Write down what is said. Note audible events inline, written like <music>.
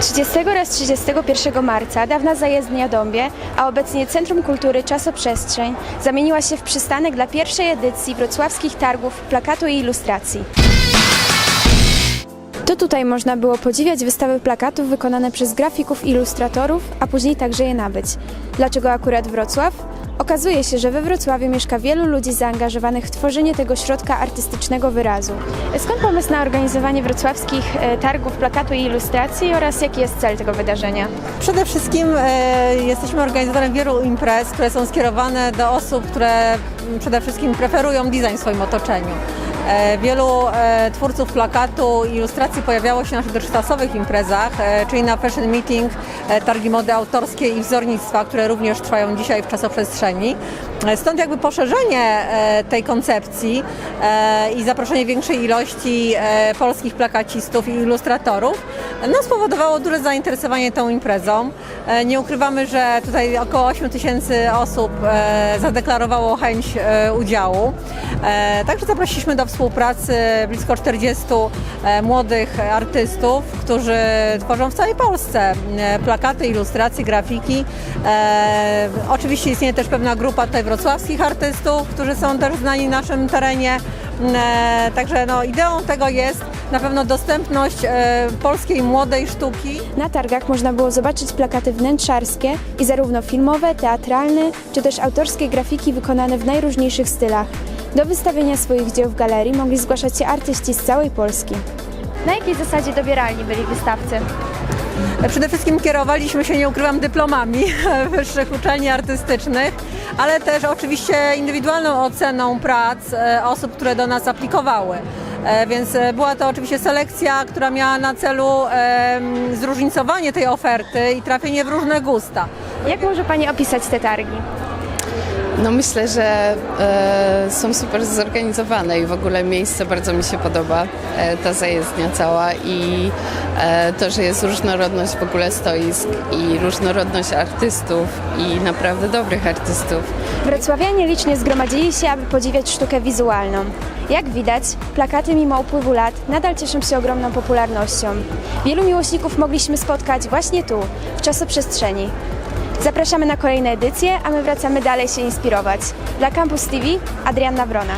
30 oraz 31 marca dawna zajezdnia Dąbie, a obecnie Centrum Kultury Czasoprzestrzeń zamieniła się w przystanek dla pierwszej edycji wrocławskich targów plakatu i ilustracji. To tutaj można było podziwiać wystawy plakatów wykonane przez grafików i ilustratorów, a później także je nabyć. Dlaczego akurat Wrocław? Okazuje się, że we Wrocławiu mieszka wielu ludzi zaangażowanych w tworzenie tego środka artystycznego wyrazu. Skąd pomysł na organizowanie wrocławskich e, targów plakatu i ilustracji oraz jaki jest cel tego wydarzenia? Przede wszystkim e, jesteśmy organizatorem wielu imprez, które są skierowane do osób, które m, przede wszystkim preferują design w swoim otoczeniu. E, wielu e, twórców plakatu i ilustracji pojawiało się na dotychczasowych imprezach, e, czyli na Fashion Meeting, targi mody autorskie i wzornictwa, które również trwają dzisiaj w czasoprzestrzeni. Stąd jakby poszerzenie tej koncepcji i zaproszenie większej ilości polskich plakacistów i ilustratorów no, spowodowało duże zainteresowanie tą imprezą. E, Nie ukrywamy, że tutaj około 8 tysięcy osób e, zadeklarowało chęć e, udziału. Także zaprosiliśmy do współpracy blisko 40 e, młodych artystów, którzy tworzą w całej Polsce plakaty, ilustracje, grafiki. Oczywiście istnieje też pewna grupa tutaj wrocławskich artystów, którzy są też znani w naszym terenie. E, Także no, ideą tego jest na pewno dostępność e, polskiej młodej sztuki. Na targach można było zobaczyć plakaty wnętrzarskie i zarówno filmowe, teatralne, czy też autorskie grafiki wykonane w najróżniejszych stylach. Do wystawienia swoich dzieł w galerii mogli zgłaszać się artyści z całej Polski. Na jakiej zasadzie dobieralni byli wystawcy? Przede wszystkim kierowaliśmy się, nie ukrywam, dyplomami <laughs> wyższych uczelni artystycznych, ale też oczywiście indywidualną oceną prac e, osób, które do nas aplikowały. E, Więc e, była to oczywiście selekcja, która miała na celu zróżnicowanie tej oferty i trafienie w różne gusta. Jak może Pani opisać te targi? No myślę, że e, są super zorganizowane i w ogóle miejsce bardzo mi się podoba, e, ta zajezdnia cała i e, to, że jest różnorodność w ogóle stoisk i różnorodność artystów i naprawdę dobrych artystów. Wrocławianie licznie zgromadzili się, aby podziwiać sztukę wizualną. Jak widać, plakaty mimo upływu lat nadal cieszą się ogromną popularnością. Wielu miłośników mogliśmy spotkać właśnie tu, w czasoprzestrzeni. Zapraszamy na kolejne edycje, a my wracamy dalej się inspirować. Dla Campus TV Adrianna Wrona.